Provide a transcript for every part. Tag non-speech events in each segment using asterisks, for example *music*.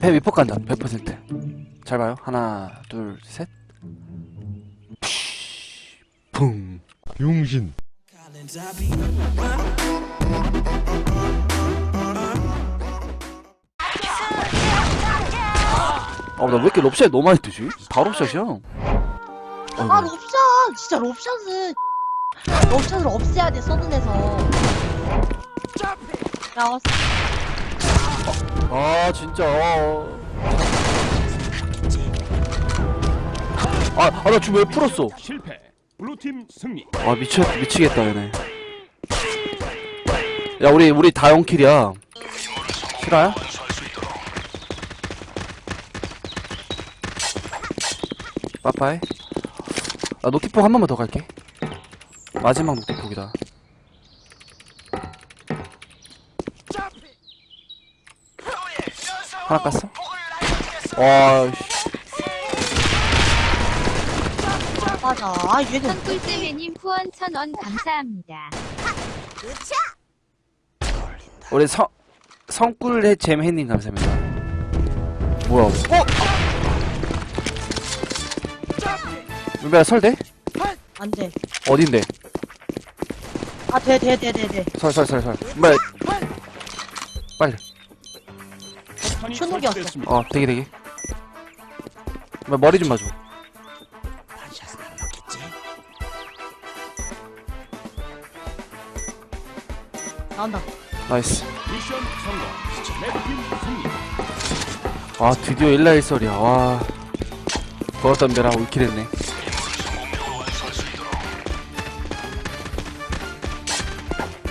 배 위폭 간다. 100%잘 봐요. 하나 둘셋. 붕. 용신. 아나 왜 이렇게 롭샷이 너무 많이 뜨지? 다 롭샷이야. 아. 롭샷! 진짜 롭샷은 롭샷을 없애야 돼 서든에서. 야 아 진짜. 어. 아나 지금 왜 풀었어? 실패. 블루팀 승리. 아 미쳐 미치겠다 얘네. 야 우리 우리 다 영킬이야. 실화야? 빠빠이. 나 노티폭 한 번만 더 갈게. 마지막 노티폭이다 하나 깠어? 와 씨 맞아 아 얘는 선꿀잼해님 후원 천 원 감사합니다. 우리 성 성꿀의 잼해님 감사합니다. 뭐야? 어? 윤배야 설대? 안 돼 어딘데? 아 돼 돼 돼 돼 돼 설 설 설설. 윤배야 빨리. 폭탄이. 설치됐습니다. 어 대기 대기. 윤배 머리 좀 봐줘. 나온다 나이스. 미션 성공 레드팀 승리 아 드디어 1라 1설이야. 와. 버렸던 배랑 울킬했네.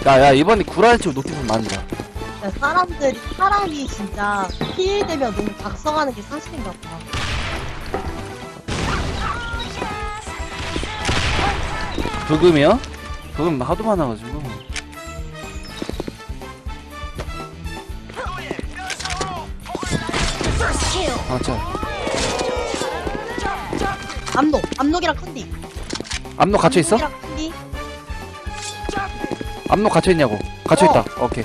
야야 이번에 치고 노티폰 만다. 야, 사람들이 사람이 진짜 피해되면 너무 작성하는 게 사실인가 봐 부금이요? 부금 하도 많아가지고. 아, 짜. 암록 암록이랑 컨디 암록 갇혀 있어? 암록이랑 컨디 암록 갇혀 있냐고? 갇혀 어. 있다. 오케이.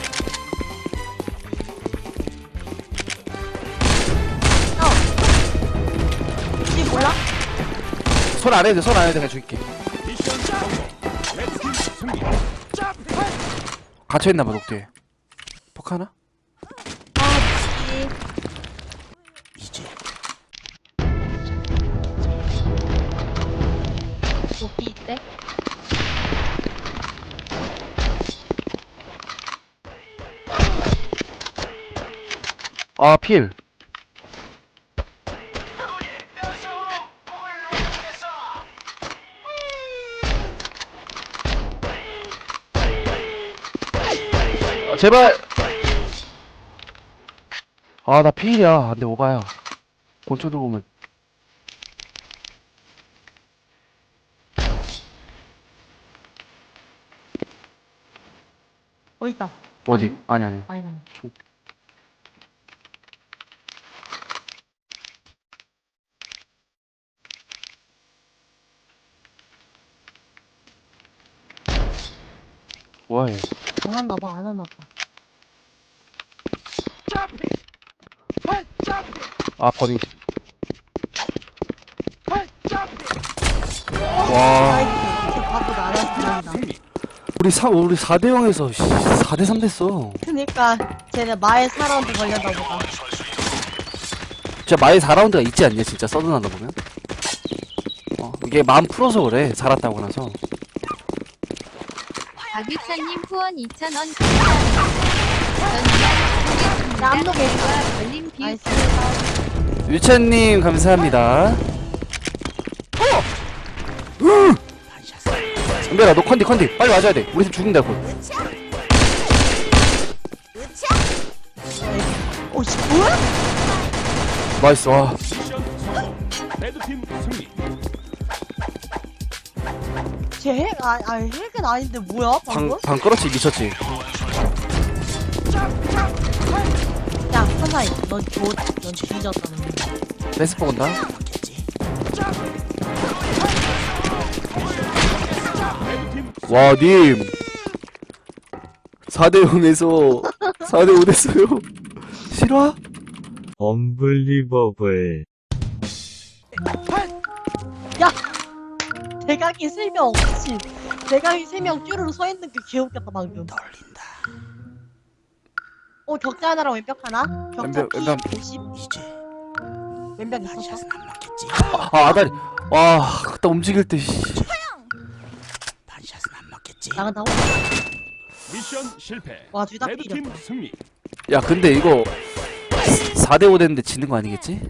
손안 해도 돼. 손안 해도 돼. 그냥 줄게. 미션 성공 레드팀 승리 갇혀 있나 봐. 녹두에. 폭 하나? 아 미치 도끼 있대? 아, 필. 제발. 아, 나 필이야. 안 돼, 오바야. 본초 들고 오면. 어 있다 어디? 아니, 아니. 아니 아니 뭐야, 얘. 안 왔나 봐 안 왔나 봐 아, 버닝. 와. 우리 사, 우리 4대 0에서 4대 3 됐어. 그니까 쟤네 마의 사람도 걸렸나 보다 진짜 마의 4라운드가 있지 않냐, 진짜 서든하다 보면. 어, 이게 마음 풀어서 그래, 살았다고 나서. 박유찬님 후원 2천원 감사합니다. 전화 얘기가. 걸림 뷰 나이스 유찬님, 감사합니다. 어! 으! 은별아, 너 컨디, 컨디. 빨리 와줘야 돼. 우리 팀 죽는다, 곧. 오씨 뭐야? 나이스, 와. 미션 성공 레드팀 승리 쟤 핵, 아, 아 핵은 아닌데 뭐야 방금? 방, 방 끌었지, 미쳤지. 야 선사이 넌 조, 넌 뒤졌다 베스포 건다. 레드팀 와, 님. 4대 0에서 4대 5 됐어요. 실화? 언블리버블. 대강이 세 명, 그치? 대강이 세명 쭈루루 서 있는 게 개웃겼다 방금. 떨린다. 어 격자 하나랑 왼벽 하나. 격자 왼벽, P 왼벽. 50. 이제 왼벽 있었어. 안 맞겠지. 아 아다리. 와 그때 움직일 때. 씨. 반샷은 안 맞겠지. 나간다고? 미션 실패. 와, 둘다 레드팀. 승리. 야 근데 이거 4대5 됐는데 지는 거 아니겠지?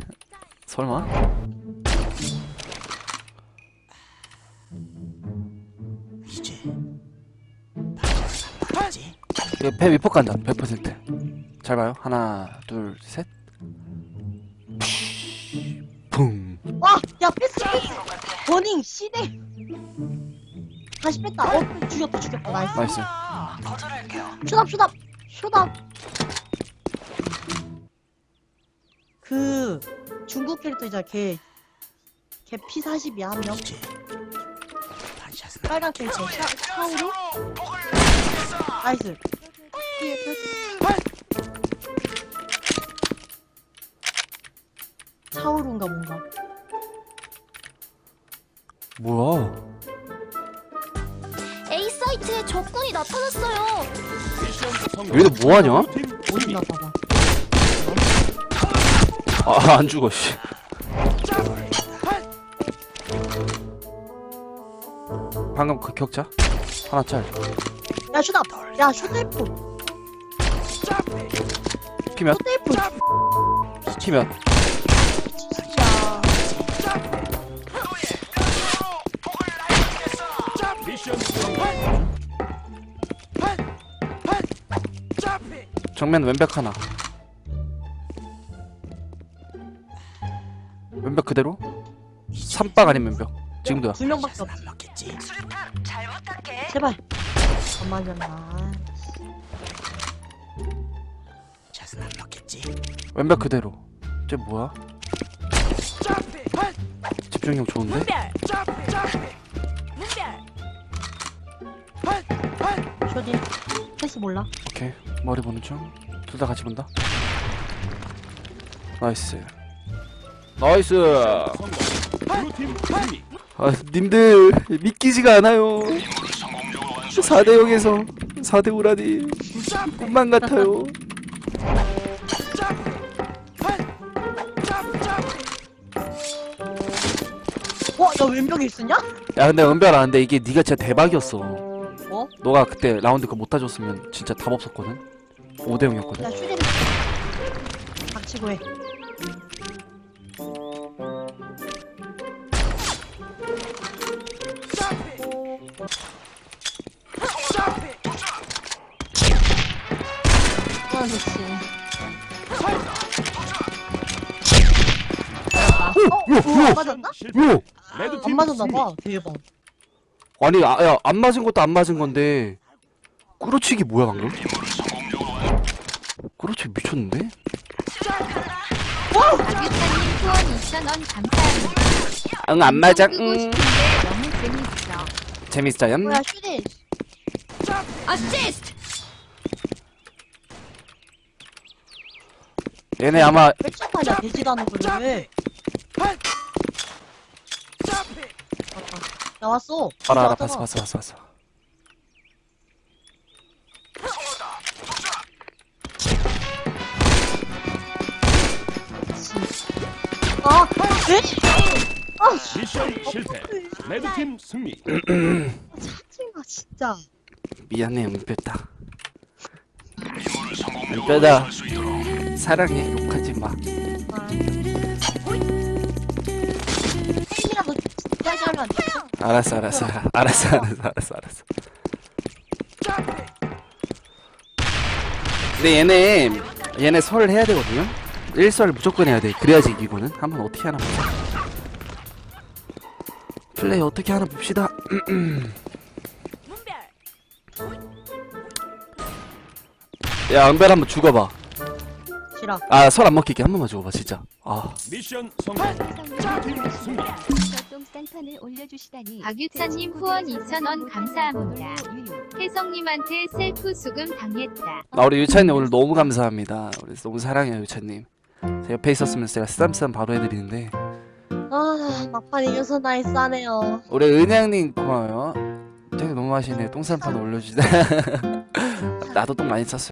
설마? 이제 배 위폭 간다 100% 잘 봐요 하나 둘 셋 붕 와, 야 패스 패스. 버닝 시대. 다시 뺐다. 어, 죽였다 죽였다. 나이스. 나이스 쇼답 쇼답 쇼답. 그 중국 캐릭터 있잖아. 걔. 걔 P40이야 한 명. 빨간 캐릭터 샤, 샤오루? 나이스. 뒤에 패스. 샤오루인가 뭔가. 뭐야 A 사이트에 적군이 나타났어요. 얘들 뭐하냐? 어딨나 봐봐. 아 *laughs* 안 죽어 씨 방금 그 격자 하나 짤야 쇼답. 야 쇼테이프. 피면 쇼테이프. 피면 정면 왼벽 하나. 왼벽 그대로? 3박 아닌 왼벽? 지금도야 두 명밖에 없어. 제발. 안 맞았나. 왼벽 그대로. 쟤 뭐야? 집중력 좋은데? 쇼딘. 패스 몰라. 오케이 머리 보는 중둘 다 같이 본다 나이스 나이스. 아 님들 믿기지가 않아요 4대 0에서 4대 5라니 꿈만 같아요 어? 너 왼벽에 있었냐? 야 근데 은별 아는데 이게 네가 진짜 대박이었어 뭐? 너가 그때 라운드 그거 못 따줬으면 진짜 답 없었거든 5대 0이었거든 야 쇼딘. 닥치고 해. 아, 좋지. 어? 어? 안 맞았나? 실패. 요! 안 레드팀 맞았나 승리. 봐. 대박. 아니 아, 야, 안 맞은 것도 안 맞은 건데 꾸러치기 뭐야 방금? 꾸러치기 미쳤는데? 아규타님 후원 2,000원 감사합니다. 응 안 맞아 끄고 응 싶은데 너무 재밌어. 재밌어요 뭐야 쇼딘. 어시스트. 얘네 아마 왜 척하냐 되지도 않은 소리를. 맞다. 나 왔어. 알아 알아 나왔잖아. 봤어 봤어 봤어 봤어 아, 에? 아, 씨. 미션 실패. 레드팀 승리. 짜증나 진짜. 미안해 은뼈다 은뼈다 사랑해 욕하지 마 팬이라도 진짜 하면 안 돼? 알았어 알았어. *laughs* 알았어 알았어 알았어 알았어. 근데 얘네 얘네 설 해야 되거든요? 1설 무조건 해야 돼. 그래야지 이기고는. 한번 어떻게 하나 보자 플레이 어떻게 하나 봅시다. *clears throat* 야 은별 한번 죽어봐 싫어. 아 설 안 먹히게 한 번만 죽어봐 진짜 아 미션 성공. 레드팀 승리. 똥stan판을 올려주시다니. 박유찬님 후원 2,000원 감사합니다. 혜성님한테 셀프 수금 당했다. 아, 우리 유찬님 오늘 너무 감사합니다. 우리 너무 사랑해요, 유찬님. 제 옆에 있었으면 제가 쓰담쓰담 바로 해드리는데 아 막판 이겨서 나이스하네요 우리 은양님 고마워요 되게 너무 하시네 똥 싼판 올려주시다 *laughs* 나도 똥 많이 쌌어요